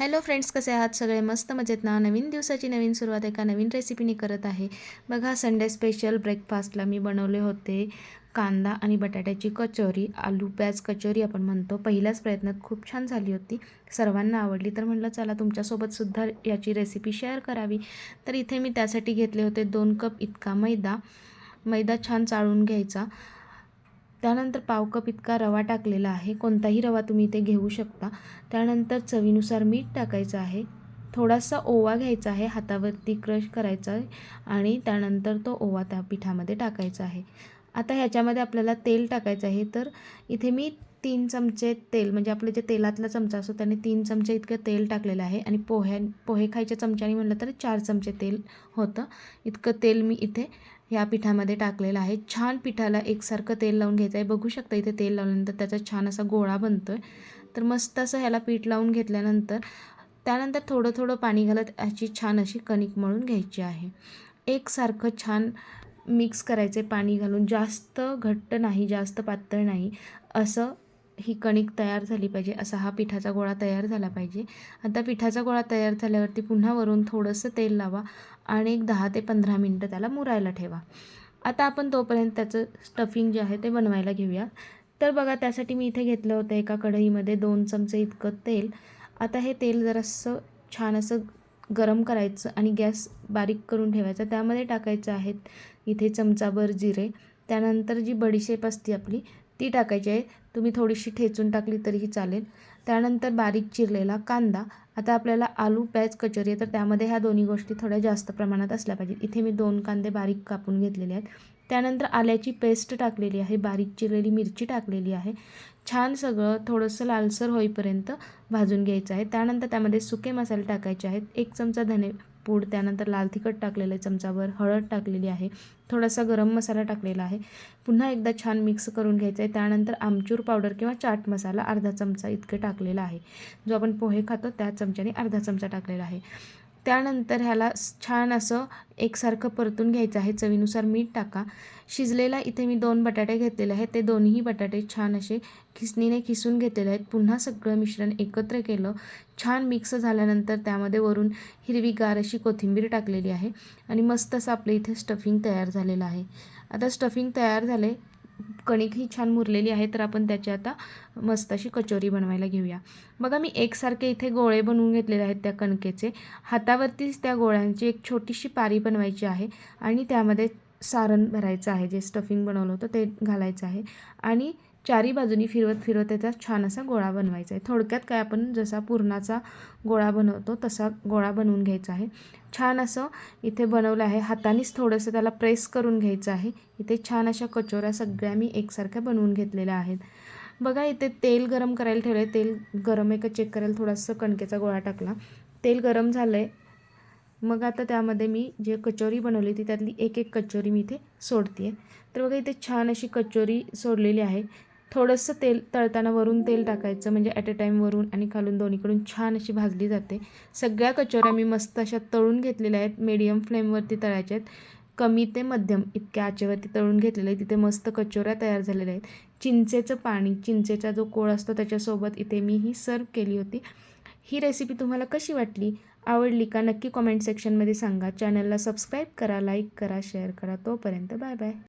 Hello friends कसे आहात? सगळे मस्त मजेत ना? नवीन दिवसाची नवीन सुरुवात एका नवीन रेसिपीने करत आहे. बघा संडे स्पेशल ब्रेकफास्टला मी बनवले होते कांदा आणि बटाट्याची कचोरी आलू प्याज कचोरी आपण म्हणतो. पहिल्याच प्रयत्नात खूप छान झाली होती. सर्वांना आवडली तर म्हटलं चला तुमच्यासोबतसुद्धा याची रेसिपी शेअर करावी. तर इथे मी त्यासाठी घेतले होते दोन कप इतका मैदा. मैदा छान चाळून घ्यायचा. त्यानंतर पाव कप इतका रवा टाकलेला आहे. कोणताही रवा तुम्ही इथे घेऊ शकता. त्यानंतर चवीनुसार मीठ टाकायचं आहे. थोडासा ओवा घ्यायचा आहे. हातावरती क्रश करायचा आहे आणि त्यानंतर तो ओवा त्या पिठामध्ये टाकायचा आहे. आता ह्याच्यामध्ये आपल्याला तेल टाकायचं आहे. तर इथे मी तीन चमचे तेल म्हणजे आपलं जे तेलातला चमचा असतो त्याने तीन चमचे इतकं तेल टाकलेलं आहे. आणि पोह्या पोहे खायच्या चमच्याने म्हटलं तर चार चमचे तेल होतं. इतकं तेल मी इथे या पिठामध्ये टाकलेलं आहे. छान पिठाला एकसारखं तेल लावून घ्यायचं आहे. बघू शकता इथे तेल लावल्यानंतर त्याचा छान असा गोळा बनतो आहे तर मस्त असं ह्याला पीठ लावून घेतल्यानंतर त्यानंतर थोडं थोडं पाणी घालत ह्याची छान अशी कणिक मळून घ्यायची आहे. एकसारखं छान मिक्स करायचे पाणी घालून. जास्त घट्ट नाही जास्त पातळ नाही. असं ही कणिक तयार झाली पाहिजे असा हा पिठाचा गोळा तयार झाला पाहिजे. आता पिठाचा गोळा तयार झाल्यावरती पुन्हा वरून थोडंसं तेल लावा आणि एक दहा ते पंधरा मिनटं त्याला मुरायला ठेवा. आता आपण तोपर्यंत त्याचं स्टफिंग जे आहे ते बनवायला घेऊया. तर बघा त्यासाठी मी इथे घेतलं होतं एका कढईमध्ये दोन चमचे इतकं तेल. आता हे तेल जरासं छान असं गरम करायचं आणि गॅस बारीक करून ठेवायचा. त्यामध्ये टाकायचं आहेत इथे चमचाभर जिरे त्यानंतर जी बडीशेप असते आपली ती टाकायची आहे. तुम्ही थोडीशी ठेचून टाकली तरीही चालेल. त्यानंतर बारीक चिरलेला कांदा. आता आपल्याला आलू प्याज कचोरी आहे तर त्यामध्ये ह्या दोन्ही गोष्टी थोड्या जास्त प्रमाणात असल्या पाहिजेत. इथे मी दोन कांदे बारीक कापून घेतलेले आहेत. त्यानंतर आल्याची पेस्ट टाकलेली आहे. बारीक चिरलेली मिरची टाकलेली आहे. छान सगळं थोडंसं लालसर होईपर्यंत भाजून घ्यायचं आहे. त्यानंतर त्यामध्ये सुके मसाले टाकायचे आहेत. एक चमचा धने पूड त्यानंतर लाल तिखट टाकलेलं आहे चमचाभर हळद टाकलेली आहे थोडासा गरम मसाला टाकलेला आहे. पुन्हा एकदा छान मिक्स करून घ्यायचं आहे. त्यानंतर आमचूर पावडर किंवा चाट मसाला अर्धा चमचा इतके टाकलेला आहे. जो आपण पोहे खातो त्या चमच्याने अर्धा चमचा टाकलेला आहे. त्यानंतर ह्याला छान असं एकसारखं परतून घ्यायचं आहे. चवीनुसार मीठ टाका. शिजलेला इथे मी दोन बटाटे घेतलेले आहेत. ते दोन्ही बटाटे छान असे खिसणीने खिसून घेतलेले आहेत. पुन्हा सगळं मिश्रण एकत्र केलं. छान मिक्स झाल्यानंतर त्यामध्ये वरून हिरवीगार अशी कोथिंबीर टाकलेली आहे. आणि मस्त असं आपलं इथे स्टफिंग तयार झालेलं आहे. आता स्टफिंग तयार झाले कणिक ही छान मुरलेली आहे तर आपण त्याची आता मस्त अशी कचोरी बनवायला घेऊया. बघा मी एकसारखे इथे गोळे बनवून घेतलेले आहेत त्या कणकेचे. हातावरतीच त्या गोळ्यांची एक छोटीशी पारी बनवायची आहे आणि त्यामध्ये सारण भरायचं आहे. जे स्टफिंग बनवलं होतं ते घालायचं आहे. आणि चारी बाजूनी फिरवत फिरवत त्याचा छान असा गोळा बनवायचा आहे. थोडक्यात काय आपण जसा पुरणाचा गोळा बनवतो तसा गोळा बनवून घ्यायचा आहे. छान असं इथे बनवलं आहे. हातानेच थोडंसं त्याला प्रेस करून घ्यायचं आहे. इथे छान अशा कचोऱ्या सगळ्या मी एकसारख्या बनवून घेतलेल्या आहेत. बघा इथे तेल गरम करायला ठेवलं आहे तेल गरम आहे का चेक करायला? थोडासा कणकेचा गोळा टाकला. तेल गरम झालं आहे मग आता त्यामध्ये मी जे कचोरी बनवली होती त्यातली एक एक कचोरी मी इथे सोडते आहे तर बघा इथे छान अशी कचोरी सोडलेली आहे. थोडंसं तेल तळताना वरून तेल टाकायचं म्हणजे ॲट अ टाईम वरून आणि खालून दोन्हीकडून छान अशी भाजली जाते. सगळ्या कचोऱ्या मी मस्त अशा तळून घेतलेल्या आहेत मीडियम फ्लेमवरती तळायच्या आहेत. कमी ते मध्यम इतक्या आचेवरती तळून घेतलेलं आहे तिथे मस्त कचोऱ्या तयार झालेल्या आहेत. चिंचेचं पाणी चिंचेचा जो कोळ असतो त्याच्यासोबत इथे मी ही सर्व केली होती. ही रेसिपी तुम्हाला कशी वाटली? आवडली का? नक्की कॉमेंट सेक्शनमध्ये सांगा. चॅनलला सबस्क्राईब करा लाईक करा शेअर करा. तोपर्यंत बाय बाय